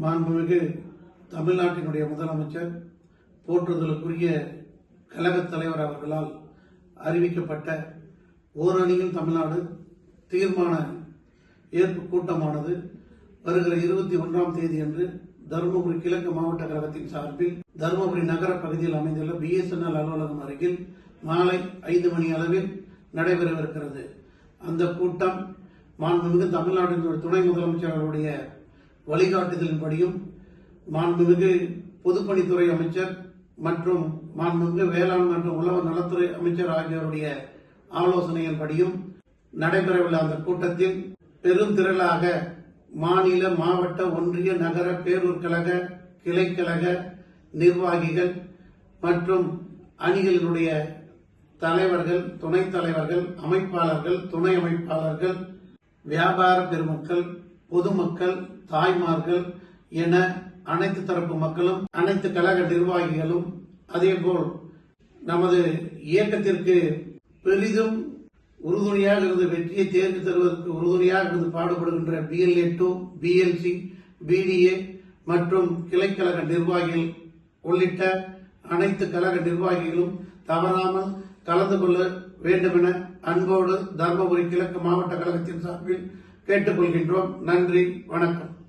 மாண்புமிகு தமிழ்நாட்டினுடைய முதலமைச்சர் போற்றுதலுக்குரிய கழகத் தலைவர் அவர்களால் அறிவிக்கப்பட்ட ஓரணியில் தமிழ்நாடு தீர்மான ஏற்பு கூட்டமானது வருகிற இருபத்தி ஒன்றாம் தேதி அன்று தருமபுரி கிழக்கு மாவட்ட கழகத்தின் சார்பில் தருமபுரி நகர பகுதியில் அமைந்துள்ள பிஎஸ்என்எல் அலுவலகம் அருகில் மாலை ஐந்து மணி அளவில் நடைபெறவிருக்கிறது. அந்த கூட்டம் மாண்புமிகு தமிழ்நாட்டின் துணை முதலமைச்சர் அவருடைய வழிகாட்டுதலின்படியும் மாண்புமிகு பொதுப்பணித்துறை அமைச்சர் மற்றும் மாண்புமிகு வேளாண் மற்றும் உழவர் நலத்துறை அமைச்சர் ஆகியோருடைய ஆலோசனையின்படியும் நடைபெறவுள்ள அந்த கூட்டத்தில் பெருந்திரளாக மாநில மாவட்ட ஒன்றிய நகர பேரூர் கழக கிளைக்கழக நிர்வாகிகள் மற்றும் அணிகளினுடைய தலைவர்கள் துணைத் தலைவர்கள் அமைப்பாளர்கள் துணை அமைப்பாளர்கள் வியாபார பெருமக்கள் பொதுமக்கள் தாய்மார்கள் என அனைத்து தரப்பு மக்களும் அனைத்து கழக நிர்வாகிகளும் அதேபோல் நமது இயக்கத்திற்கு பெரிதும் உறுதுணையாக இருந்து வெற்றியை தேர்வு தருவதற்கு உறுதுணையாக இருந்து பாடுபடுகின்ற பிஎல்ஏ டூ பிஎல்சி பிடிஏ மற்றும் கிளைக்கழக நிர்வாகிகள் உள்ளிட்ட அனைத்து கழக நிர்வாகிகளும் தவறாமல் கலந்து கொள்ள வேண்டுமென அன்போடு தருமபுரி கிழக்கு மாவட்ட கழகத்தின் சார்பில் கேட்டுக்கொள்கின்றோம். நன்றி. வணக்கம்.